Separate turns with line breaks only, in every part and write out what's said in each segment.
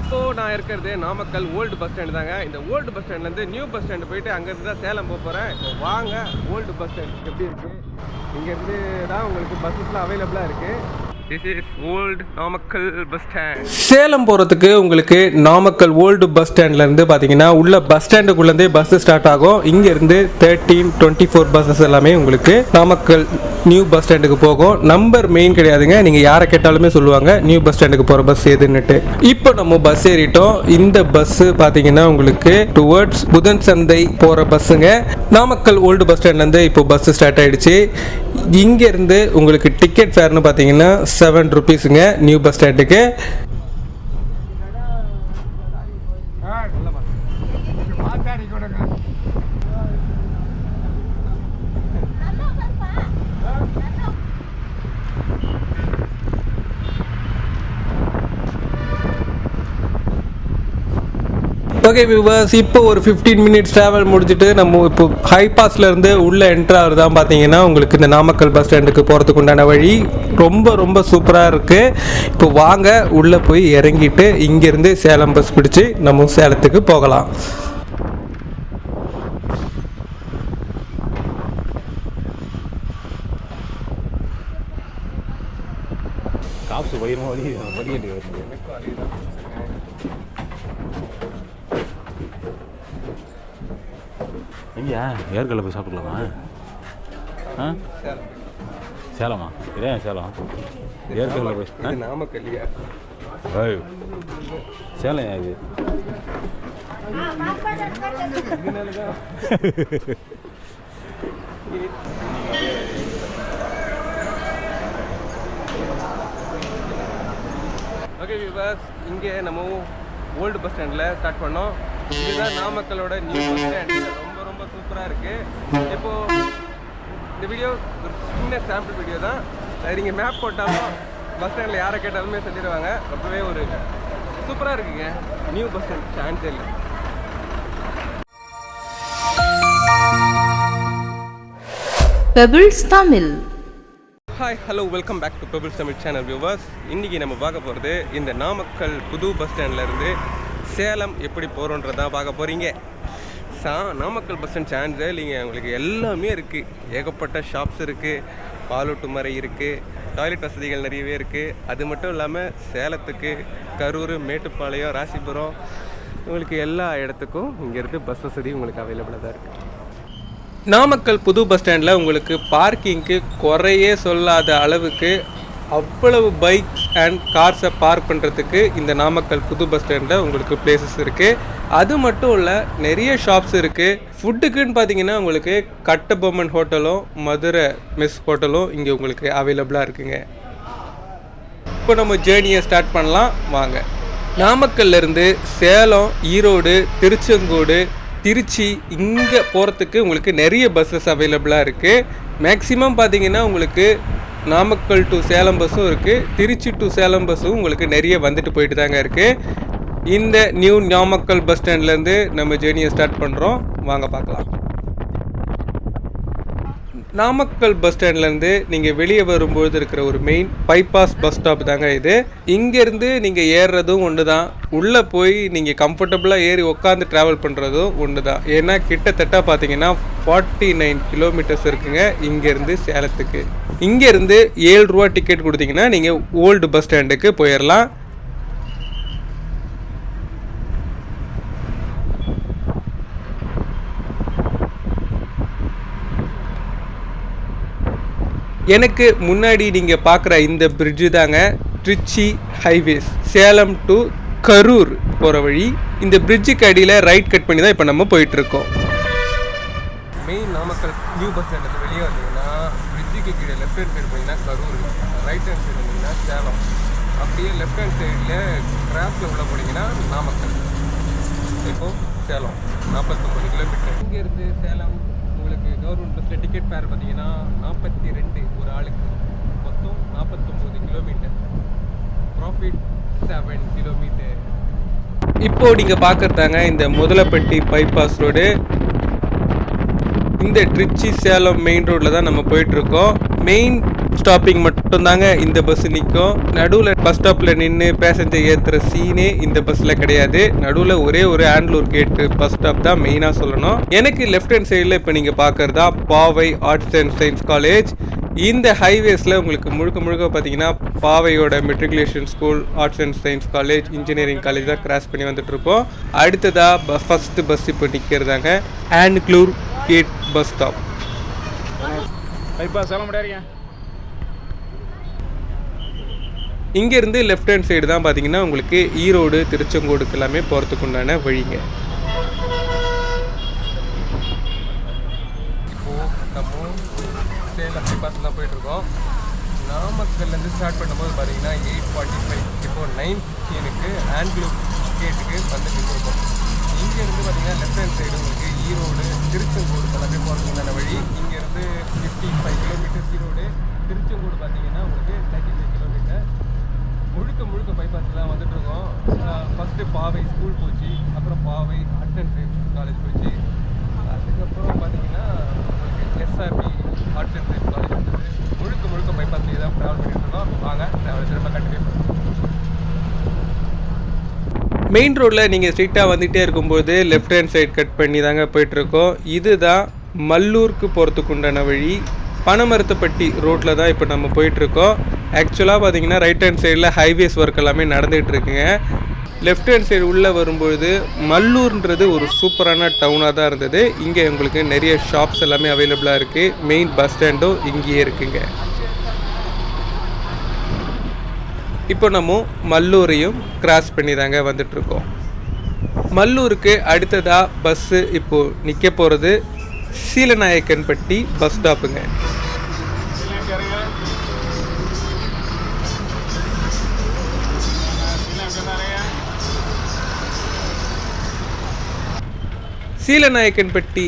இப்போது நான் இருக்கிறது நாமக்கல் ஓல்டு பஸ் ஸ்டாண்ட் தாங்க. இந்த ஓல்டு பஸ் ஸ்டாண்ட்லேருந்து நியூ பஸ் ஸ்டாண்டு போயிட்டு அங்கேருந்து தான் சேலம் போக போகிறேன் இப்போ வாங்க ஓல்டு பஸ் ஸ்டாண்ட் எப்படி இருக்குது இங்கேருந்து தான் உங்களுக்கு பஸ்ஸஸ்லாம் அவைலபிளாக இருக்குது this is old Namakkal bus stand. Salem போகிறதுக்கு உங்களுக்கு நாமக்கல் ஓல்டு பஸ் ஸ்டாண்ட்லேருந்து பார்த்தீங்கன்னா உள்ள பஸ் ஸ்டாண்டுக்குள்ளேருந்தே பஸ் ஸ்டார்ட் ஆகும். இங்கேருந்து தேர்ட்டீன் டுவெண்ட்டி ஃபோர் பஸ்ஸஸ் எல்லாமே உங்களுக்கு நாமக்கல் நியூ பஸ் ஸ்டாண்டுக்கு போகும். நம்பர் மெயின் கிடையாதுங்க. நீங்கள் யாரை கேட்டாலுமே சொல்லுவாங்க நியூ பஸ் ஸ்டாண்டுக்கு போகிற பஸ் எதுன்னுட்டு இப்போ நம்ம பஸ் ஏறிட்டோம். இந்த பஸ் பார்த்தீங்கன்னா உங்களுக்கு டுவர்ட்ஸ் புதன் சந்தை போகிற பஸ்ஸுங்க நாமக்கல் ஓல்டு பஸ் ஸ்டாண்ட்லேருந்து இப்போ பஸ் ஸ்டார்ட் ஆயிடுச்சு. இங்கேருந்து உங்களுக்கு டிக்கெட் ஃபேர்னு பார்த்தீங்கன்னா செவன் ருபீஸுங்க நியூ பஸ் ஸ்டாண்டுக்கு ஓகே வியூவர்ஸ் இப்போ ஒரு ஃபிஃப்டீன் மினிட்ஸ் ட்ராவல் முடிச்சுட்டு நம்ம இப்போ ஹைபாஸ்லேருந்து இருந்து என்ட்ரு ஆகுதான் பார்த்தீங்கன்னா உங்களுக்கு இந்த நாமக்கல் பஸ் ஸ்டாண்டுக்கு போகிறதுக்கு உண்டான வழி. ரொம்ப ரொம்ப சூப்பராக இருக்குது இப்போ வாங்க உள்ளே போய் இறங்கிட்டு இங்கேருந்து சேலம் பஸ் பிடிச்சு நம்ம சேலத்துக்கு போகலாம்.
காசு வயிறுமா வலி வலியண்டி எங்கேயா ஏற்கல போய் சாப்பிட்டுக்கலாமா ஆ? சேலமா? இதே சேலம்? ஏற்கல போய்?
நாமக்கல்லியா?
ஏய், சேலம் இது?
ஓகே வியூவர்ஸ் இங்கே நம்ம ஓல்டு பஸ் ஸ்டாண்டில் ஸ்டார்ட் பண்ணோம். இதுதான் நாமக்கலோட நியூ பஸ் ஸ்டாண்ட் ரொம்ப ரொம்ப சூப்பராக இருக்குது இப்போ இந்த வீடியோ ஒரு சின்ன சாம்பிள் வீடியோ தான். சரிங்க மேப் போட்டாலும் பஸ் ஸ்டாண்டில் யாரை கேட்டாலுமே சொல்லிடுவாங்க. ரொம்பவே ஒரு சூப்பராக இருக்குங்க. நியூ பஸ் ஸ்டாண்ட் சான்ஸே இல்லை.
Pebbles Tamil
hi hello welcome back to bubbles Tamil channel viewers இன்றைக்கி நம்ம பார்க்க போகிறது இந்த நாமக்கல் புது பஸ் ஸ்டாண்ட்லேருந்து சேலம் எப்படி போகிறோன்றதான் பார்க்க போகிறீங்க தான் நாமக்கல் பஸ் ஸ்டாண்ட் சான்ஸே இல்லைங்க. உங்களுக்கு எல்லாமே இருக்குது ஏகப்பட்ட ஷாப்ஸ் இருக்குது பாலூட்டு மறை இருக்குது டாய்லெட் வசதிகள் நிறையவே இருக்குது அது மட்டும் இல்லாமல் சேலத்துக்கு கரூர் மேட்டுப்பாளையம் ராசிபுரம் உங்களுக்கு எல்லா இடத்துக்கும் இங்கேருந்து பஸ் வசதி உங்களுக்கு அவைலபிளாக தான் இருக்குது நாமக்கல் புது பஸ் ஸ்டாண்டில் உங்களுக்கு பார்க்கிங்க்கு குறையே சொல்லாத அளவுக்கு அவ்வளவு பைக்ஸ் அண்ட் கார்ஸை பார்க் பண்ணுறதுக்கு இந்த நாமக்கல் புது பஸ் ஸ்டாண்டில் உங்களுக்கு பிளேசஸ் இருக்குது அது மட்டும் இல்லை நிறைய ஷாப்ஸ் இருக்குது ஃபுட்டுக்குன்னு பார்த்தீங்கன்னா உங்களுக்கு கட்டபொம்மன் ஹோட்டலும் மதுரை மெஸ் ஹோட்டலும் இங்கே உங்களுக்கு அவைலபிளாக இருக்குங்க. இப்போ நம்ம ஜேர்னியை ஸ்டார்ட் பண்ணலாம். வாங்க. நாமக்கல்லேருந்து சேலம் ஈரோடு திருச்செங்கோடு திருச்சி இங்கே போகிறதுக்கு உங்களுக்கு நிறைய பஸ்ஸஸ் அவைலபிளாக இருக்குது மேக்ஸிமம் பார்த்தீங்கன்னா உங்களுக்கு நாமக்கல் டு சேலம் பஸ்ஸும் இருக்குது திருச்சி டு சேலம் பஸ்ஸும் உங்களுக்கு நிறைய வந்துட்டு போயிட்டு தாங்க இருக்குது இந்த நியூ நாமக்கல் பஸ் ஸ்டாண்ட்லேருந்து நம்ம ஜேர்னியை ஸ்டார்ட் பண்ணுறோம் வாங்க பார்க்கலாம். நாமக்கல் பஸ் ஸ்டாண்ட்லேருந்து நீங்கள் வெளியே வரும்பொழுது இருக்கிற ஒரு மெயின் பைபாஸ் பஸ் ஸ்டாப் தாங்க இது. இங்கேருந்து நீங்கள் ஏறுறதும் ஒன்று தான் உள்ளே போய் நீங்கள் கம்ஃபர்டபுளாக ஏறி உட்காந்து ட்ராவல் பண்ணுறதும் ஒன்று தான் ஏன்னா கிட்டத்தட்ட பார்த்தீங்கன்னா ஃபார்ட்டி நைன் கிலோமீட்டர்ஸ் இருக்குங்க இங்கேருந்து சேலத்துக்கு. இங்கேருந்து ஏழு ரூபா டிக்கெட் கொடுத்தீங்கன்னா நீங்கள் ஓல்டு பஸ் ஸ்டாண்டுக்கு போயிடலாம் எனக்கு முன்னாடி நீங்கள் பார்க்குற இந்த பிரிட்ஜு தாங்க ட்ரிச்சி ஹைவேஸ் சேலம் டு கரூர் போகிற வழி. இந்த பிரிட்ஜுக்கு அடியில் ரைட் கட் பண்ணி தான் இப்போ நம்ம போயிட்டுருக்கோம். மெயின் நாமக்கல் நியூ பஸ் ஸ்டாண்டுக்கு வெளியே வந்தீங்கன்னா பிரிட்ஜுக்கு கீழே லெஃப்ட் ஹேண்ட் சைடு போனீங்கன்னா கரூர் ரைட் ஹேண்ட் சைடு வந்தீங்கன்னா சேலம். அப்படியே லெஃப்ட் ஹேண்ட் சைடில் கிராஸில் உள்ள போனீங்கன்னா நாமக்கல். இப்போ சேலம் நாற்பத்தொம்பது கிலோமீட்டர் இங்கேருந்து சேலம் உங்களுக்கு கவர்மெண்ட் பஸ்ஸில் டிக்கெட் ஃபேர் பார்த்தீங்கன்னா நாற்பத்தி ரெண்டு ஒரு ஆளுக்கு. மொத்தம் நாற்பத்தொம்போது கிலோமீட்டர் ப்ராஃபிட் செவன் கிலோமீட்டர் இப்போ நீங்கள் பார்க்குறதாங்க இந்த முதலப்பட்டி பைபாஸ் ரோடு இந்த ட்ரிச்சி சேலம் மெயின் ரோட்டில் தான் நம்ம போயிட்டுருக்கோம் மெயின் ஸ்டாப்பிங் மட்டும்தாங்க இந்த பஸ் நிற்கும் நடுவில் பஸ் ஸ்டாப்பில் நின்று பேசஞ்சர் ஏற்றுற சீனே இந்த பஸ்ஸில் கிடையாது. நடுவில் ஒரே ஒரு ஆண்ட்லூர் கேட்டு பஸ் ஸ்டாப் தான் மெயினாக சொல்லணும். எனக்கு லெஃப்ட் ஹேண்ட் சைடில் இப்போ நீங்கள் பார்க்குறதா பாவை ஆர்ட்ஸ் அண்ட் சயின்ஸ் காலேஜ் இந்த ஹைவேஸில் உங்களுக்கு முழுக்க முழுக்க பார்த்தீங்கன்னா பாவையோட matriculation school arts and science college engineering college தான் கிராஸ் பண்ணி வந்துட்டுருக்கோம். அடுத்ததாக ஃபஸ்ட்டு பஸ் இப்போ நிற்கிறதாங்க Andalur gate bus stop
bypass சொல்ல முடியாதுங்க
இங்கேருந்து லெஃப்ட் ஹேண்ட் சைடு தான் பார்த்தீங்கன்னா உங்களுக்கு ஈரோடு திருச்செங்கோடுக்கு எல்லாமே போகிறதுக்கு உண்டான வழிங்க. சேலம் பைபாஸ் தான் போயிட்டுருக்கோம். நாமக்கல்லேருந்து ஸ்டார்ட் பண்ணும்போது பார்த்தீங்கன்னா எயிட் ஃபார்ட்டி ஃபைவ் இப்போ நைன் ஃபிஃப்டீனுக்கு ஆண்ட்லூர் கேட்டுக்கு வந்துட்டு இருக்கோம் இங்கேருந்து பார்த்தீங்கன்னா லெஃப்ட் ஹேண்ட் சைடு உங்களுக்கு ஈரோடு திருச்செங்கோடு எல்லாமே போகிறதுக்கு வழி. இங்கேருந்து fifty five kilometers Erode Tiruchengode பார்த்தீங்கன்னா உங்களுக்கு தேர்ட்டி ஃபைவ் கிலோமீட்டர் முழுக்க முழுக்க பைபாஸ் தான் வந்துட்டுருக்கோம். ஃபஸ்ட்டு பாவை ஸ்கூல் போச்சு அப்புறம் பாவை ஆர்ட்ஸ் அண்ட் சயின்ஸ் காலேஜ் போச்சு. அதுக்கப்புறம் பார்த்தீங்கன்னா உங்களுக்கு SRP arts and science college வந்தது. முழுக்க முழுக்க பைபாஸ்லேயே தான் ட்ராவல் பண்ணிட்டு இருக்கோம் வாங்க ட்ராவல் திரும்ப கண்டினியூ மெயின் ரோட்டில் நீங்கள் ஸ்ட்ரிக்டாக வந்துகிட்டே இருக்கும்போது லெஃப்ட் ஹேண்ட் சைடு கட் பண்ணி தாங்க போயிட்டுருக்கோம். இதுதான் மல்லூருக்கு போகிறதுக்கு உண்டான வழி. பனமரத்துப்பட்டி ரோட்டில் தான் இப்போ நம்ம போயிட்டுருக்கோம். ஆக்சுவலாக பார்த்தீங்கன்னா ரைட் ஹேண்ட் சைடில் ஹைவேஸ் ஒர்க் எல்லாமே நடந்துகிட்டு இருக்குங்க லெஃப்ட் ஹேண்ட் சைடு உள்ளே வரும்பொழுது மல்லூர்ன்றது ஒரு சூப்பரான டவுனாக தான் இருந்தது. இங்கே உங்களுக்கு நிறைய ஷாப்ஸ் எல்லாமே அவைலபிளாக இருக்குது மெயின் பஸ் ஸ்டாண்டும் இங்கேயே இருக்குங்க. இப்போ நம்ம மல்லூரையும் கிராஸ் பண்ணி தாங்க வந்துட்ருக்கோம் மல்லூருக்கு அடுத்ததாக பஸ்ஸு இப்போது நிற்க போகிறது சீலநாயக்கன்பட்டி பஸ் ஸ்டாப்புங்க சீலநாயக்கன்பட்டி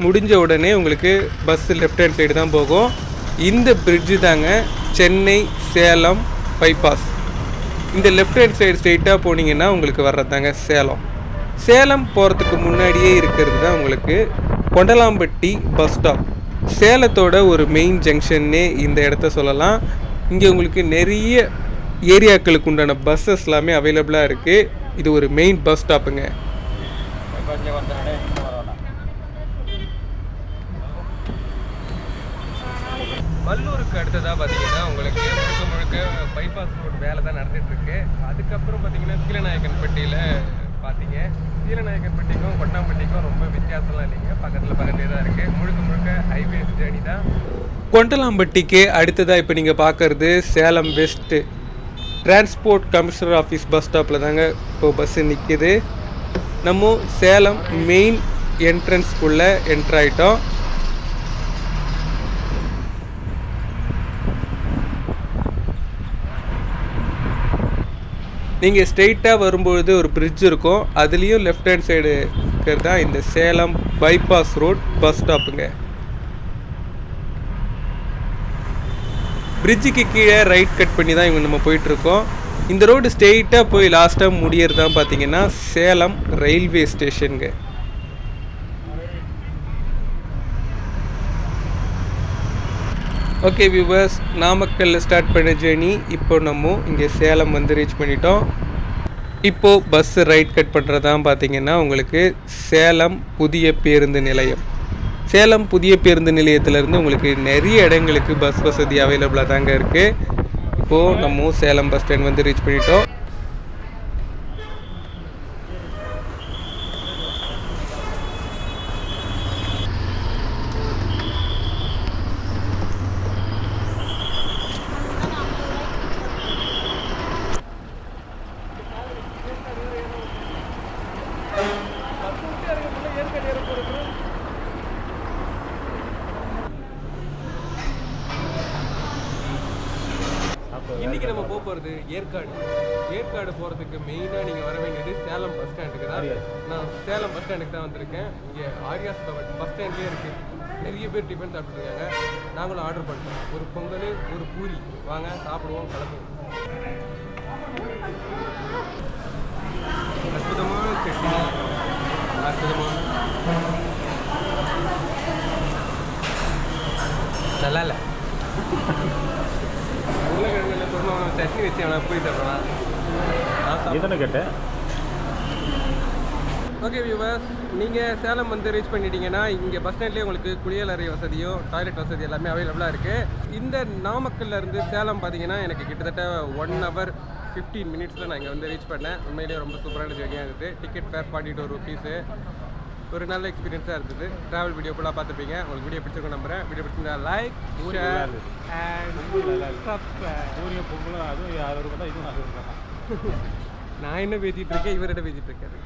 முடிஞ்ச உடனே உங்களுக்கு பஸ்ஸு லெஃப்ட் ஹேண்ட் சைடு தான் போகும். இந்த பிரிட்ஜு தாங்க சென்னை சேலம் பைபாஸ் இந்த லெஃப்ட் ஹேண்ட் சைடு ஸ்ட்ரெயிட்டாக போனீங்கன்னா உங்களுக்கு வர்றதாங்க சேலம். சேலம் போகிறதுக்கு முன்னாடியே இருக்கிறது தான் உங்களுக்கு கொண்டலாம்பட்டி பஸ் ஸ்டாப் சேலத்தோட ஒரு மெயின் ஜங்ஷன்னே இந்த இடத்த சொல்லலாம். இங்கே உங்களுக்கு நிறைய ஏரியாக்களுக்கு உண்டான பஸ்ஸஸ் எல்லாமே அவைலபிளாக இருக்குது இது ஒரு மெயின் பஸ் ஸ்டாப்புங்க வல்லூருக்கு அடுத்ததாக பார்த்தீங்கன்னா உங்களுக்கு முழுக்க முழுக்க பைபாஸ் ரோடு வேலை தான் நடந்துகிட்ருக்கு அதுக்கப்புறம் பார்த்தீங்கன்னா சீலநாயக்கன்பட்டியில் பார்த்தீங்க. சீலநாயக்கன்பட்டிக்கும் கொட்டாம்பட்டிக்கும் ரொம்ப வித்தியாசம்லாம் இல்லைங்க. பக்கத்தில் பக்கத்துலேயே தான் இருக்குது முழுக்க முழுக்க ஹைவே ஜேர்னி தான். கொண்டலாம்பட்டிக்கு அடுத்ததாக இப்போ நீங்கள் பார்க்குறது Salem west transport commissioner office bus ஸ்டாப்பில் தாங்க இப்போ பஸ்ஸு நிற்கிது நம்ம சேலம் மெயின் என்ட்ரன்ஸ்குள்ளே என்ட்ராகிட்டோம் நீங்கள் ஸ்ட்ரெயிட்டாக வரும்பொழுது ஒரு பிரிட்ஜ் இருக்கும். அதுலேயும் லெஃப்ட் ஹேண்ட் சைடு இருக்கிறது? தான் இந்த சேலம் பைபாஸ் ரோட் பஸ் ஸ்டாப்புங்க பிரிட்ஜுக்கு கீழே ரைட் கட் பண்ணி தான் இவங்க நம்ம போயிட்டுருக்கோம். இந்த ரோடு ஸ்ட்ரெயிட்டாக போய் லாஸ்ட்டாக முடியறது தான் பார்த்தீங்கன்னா சேலம் ரயில்வே ஸ்டேஷனுங்க ஓகே வியூவர்ஸ் நாமக்கல்ல ஸ்டார்ட் பண்ண ஜேர்னி இப்போ நம்ம இங்கே சேலம் வந்து ரீச் பண்ணிட்டோம். இப்போது பஸ்ஸு ரைட் கட் பண்ணுறதான் பார்த்தீங்கன்னா உங்களுக்கு சேலம் புதிய பேருந்து நிலையம். சேலம் புதிய பேருந்து நிலையத்திலேருந்து உங்களுக்கு நிறைய இடங்களுக்கு பஸ் வசதி அவைலபிளாக தாங்க இருக்குது இப்போது நம்ம சேலம் பஸ் ஸ்டாண்ட் வந்து ரீச் பண்ணிட்டோம். இன்னைக்கு நம்ம போக போகிறது ஏற்காடு. ஏற்காடு போகிறதுக்கு மெயினாக நீங்கள் வர வேண்டியது சேலம் பஸ் ஸ்டாண்டுக்கு தான். நான் சேலம் பஸ் ஸ்டாண்டுக்கு தான் வந்திருக்கேன். இங்கே ஆரியாஸ் பவன் பஸ் ஸ்டாண்ட்லேயே இருக்குது நிறைய பேர் டிஃபன் சாப்பிட்டுருக்காங்க நாங்களும் ஆர்டர் பண்ணிட்டோம். ஒரு பொங்கல் ஒரு பூரி. வாங்க சாப்பிடுவோம் கிளம்புவோம். அற்புதமான சட்னி அற்புதமான. நல்லா இல்லை?
வச்சு அவனை போய் சாப்பிடலாம்
நீ தானே கேட்டேன்?
ஓகே வியூவர்ஸ் நீங்கள் சேலம் வந்து ரீச் பண்ணிட்டீங்கன்னா இங்கே பஸ் ஸ்டாண்ட்லேயே உங்களுக்கு குளியலறை வசதியும் டாய்லெட் வசதி எல்லாமே அவைலபிளாக இருக்குது இந்த நாமக்கல்ல இருந்து சேலம் பார்த்தீங்கன்னா எனக்கு கிட்டத்தட்ட ஒன் ஹவர் ஃபிஃப்டீன் மினிட்ஸில் நான் இங்கே வந்து ரீச் பண்ணேன். உண்மையிலேயே ரொம்ப சூப்பரான ஜெர்னியாக இருந்தது. Ticket fare forty two rupees ஒரு நல்ல எக்ஸ்பீரியன்ஸாக இருந்தது. ட்ராவல் வீடியோ ஃபுல்லாக பார்த்துருப்பீங்க. உங்களுக்கு வீடியோ பிடிச்சிருக்கும் நம்புறேன். வீடியோ பிடிச்சிருந்தா லைக் ஷேர் அண்ட்
பொங்கலும் அதுவும் யாரும் இருக்கா இதுவும் அது இருக்கா
நான் என்ன பேசிகிட்டு இருக்கேன் இவர்கிட்ட பேசிகிட்டு இருக்காரு?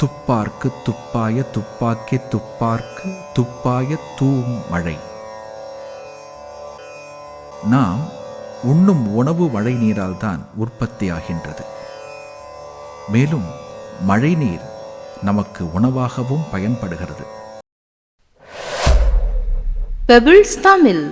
துப்பார்க்கு துப்பாய துப்பாக்கி துப்பார்க்கு துப்பாய தூம் மழை. நாம் உண்ணும் உணவு மழை நீரால் தான் உற்பத்தியாகின்றது. மேலும் மழைநீர் நமக்கு உணவாகவும் பயன்படுகிறது.
பெபிள்ஸ் தமிழ்